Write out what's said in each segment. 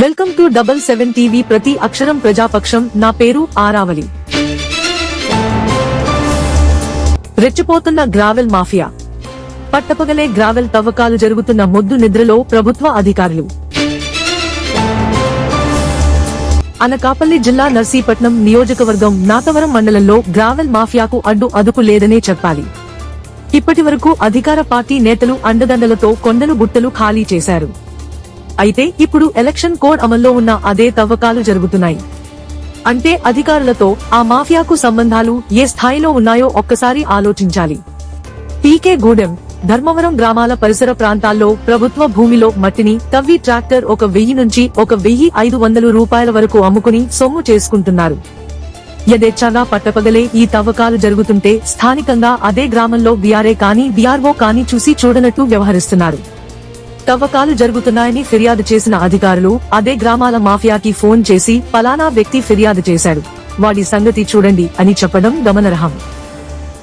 Welcome to double seven TV ప్రతి అక్షరం ప్రజాపక్షం. నా పేరు ఆరావళి. రెచ్చిపోతున్న గ్రావెల్ మాఫియా. పట్టపగలే గ్రావెల్ తవ్వకాలు జరుగుతున్న మొద్దు నిద్రలో ప్రభుత్వ అధికారులు. అనకాపల్లి జిల్లా నర్సీపట్నం నియోజకవర్గం నాతవరం మండలంలో గ్రావెల్ మాఫియాకు అడ్డు అదుపు లేదనే చెప్పాలి. ఇప్పటి వరకు అధికార పార్టీ నేతలు అండదండలతో కొండలు గుట్టలు ఖాళీ చేశారు. అయితే ఇప్పుడు ఎలక్షన్ కోడ్ అమల్లో ఉన్న అదే తవ్వకాలు జరుగుతున్నాయి. అంటే అధికారులతో ఆ మాఫియాకు సంబంధాలు ఏ స్థాయిలో ఉన్నాయో ఒక్కసారి ఆలోచించాలి. పీకే గూడెం ధర్మవరం గ్రామాల పరిసర ప్రాంతాల్లో ప్రభుత్వ భూమిలో మట్టిని తవ్వి ట్రాక్టర్ ఒక వెయ్యి నుంచి ఒక వెయ్యి ఐదు వందలు రూపాయల వరకు అమ్ముకుని సొమ్ము చేసుకుంటున్నారు. యథేచ్ఛగా పట్టపగలే ఈ తవ్వకాలు జరుగుతుంటే స్థానికంగా అదే గ్రామంలో బీఆర్ఏ కానీ బీఆర్ఓ కానీ చూసి చూడనట్టు వ్యవహరిస్తున్నారు. తవ్వకాలు జరుగుతున్నాయని ఫిర్యాదు చేసిన అధికారులు అదే గ్రామాల మాఫియాకి ఫోన్ చేసి పలానా వ్యక్తి ఫిర్యాదు చేశాడు. వాడి సంగతి చూడండి అని చెప్పడం గమనర్హం.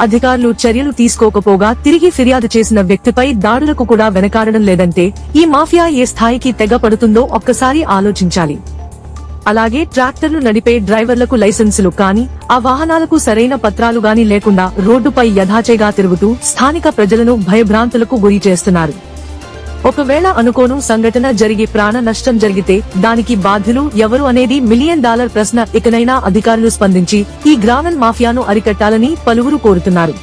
అధికారులు చర్యలు తీసుకోకపోగా తిరిగి ఫిర్యాదు చేసిన వ్యక్తిపై దాడులకు కూడా వెనకాడడం లేదంటే ఈ మాఫియా ఏ స్థాయికి తెగపడుతుందో ఒక్కసారి ఆలోచించాలి. అలాగే ట్రాక్టర్లు నడిపే డ్రైవర్లకు లైసెన్సులు కానీ ఆ వాహనాలకు సరైన పత్రాలు గాని లేకుండా రోడ్డుపై యథాచేగా తిరుగుతూ స్థానిక ప్రజలను భయభ్రాంతులకు గురి చేస్తున్నారు. ఒకవేళ అనుకోను సంఘటన జరిగి ప్రాణ నష్టం జరిగితే దానికి బాధ్యులు ఎవరు అనేది మిలియన్ డాలర్ ప్రశ్న ఇకనైనా అధికారులు స్పందించి ఈ గ్రామన్ మాఫియాను అరికట్టాలని పలువురు కోరుతున్నారు.